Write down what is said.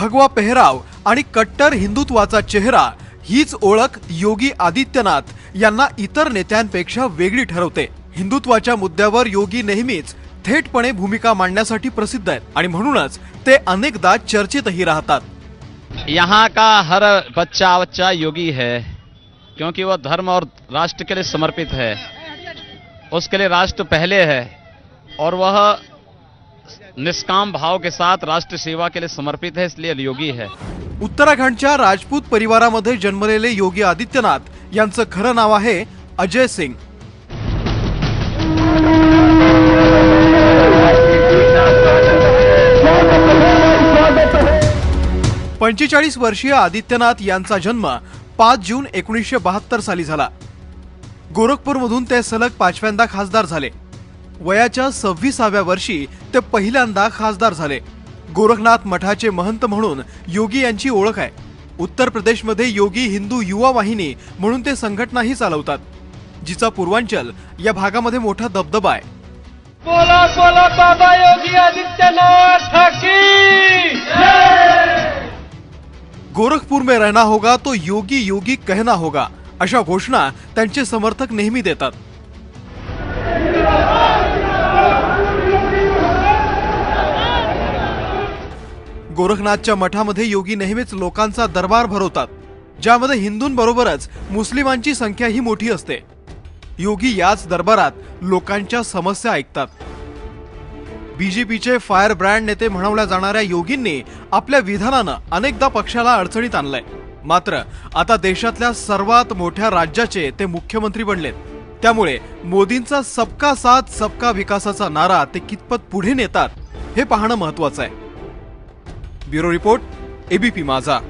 भगवा पेहराव आणि कट्टर हिंदुत्वाचा चेहरा हीच ओळख योगी आदित्यनाथ यांना इतर नेत्यांपेक्षा वेगळी ठरवते. हिंदुत्वाच्या मुद्द्यावर योगी नेहमीच थेटपणे भूमिका मांडण्यासाठी प्रसिद्ध आहेत आणि म्हणूनच ते अनेकदा चर्चेतही राहतात. यहाँ का हर बच्चा बच्चा योगी है क्योंकि वह धर्म और राष्ट्र के लिए समर्पित है। उसके लिए राष्ट्र पहले है और वह निष्काम भाव के साथ राष्ट्र सेवा के लिए समर्पित है इसलिए योगी है। उत्तराखंडच्या राजपूत परिवारामध्ये जन्मलेले योगी आदित्यनाथ यांचं खरं नाव आहे अजय सिंग. पंचेचाळीस वर्षीय आदित्यनाथ यांचा जन्म पाच जून एकोणीसशे बहात्तर साली झाला. गोरखपूरमधून ते सलग पाचव्यांदा खासदार झाले. वयाच्या सव्वीसाव्या वर्षी ते पहिल्यांदा खासदार झाले. गोरखनाथ मठाचे महंत म्हणून योगी यांची ओळख आहे. उत्तर प्रदेशमध्ये योगी हिंदू युवा वाहिनी म्हणून ते संघटनाही चालवतात. जिचा पूर्वांचल या भागामध्ये मोठा दबदबा आहे. बोला बोला बाबा योगी आदित्यनाथ गोरखपुर में रहना होगा तो योगी योगी कहना होगा अशा घोषणा त्यांचे समर्थक नेहमी देतात. गोरखनाथच्या मठामध्ये योगी नेहमीच लोकांचा दरबार भरवतात ज्यामध्ये हिंदूंबरोबरच मुस्लिमांची संख्याही मोठी असते. योगी याच दरबारात लोकांच्या समस्या ऐकतात. बीजेपीचे फायर ब्रँड नेते म्हणवल्या जाणाऱ्या योगींनी आपल्या विधानानं अनेकदा पक्षाला अडचणीत आणलंय. मात्र आता देशातल्या सर्वात मोठ्या राज्याचे ते मुख्यमंत्री बनलेत. त्यामुळे मोदींचा सबका साथ सबका विकासाचा नारा ते कितपत पुढे नेतात हे पाहणं महत्वाचं आहे. ब्युरो रिपोर्ट एबीपी माझा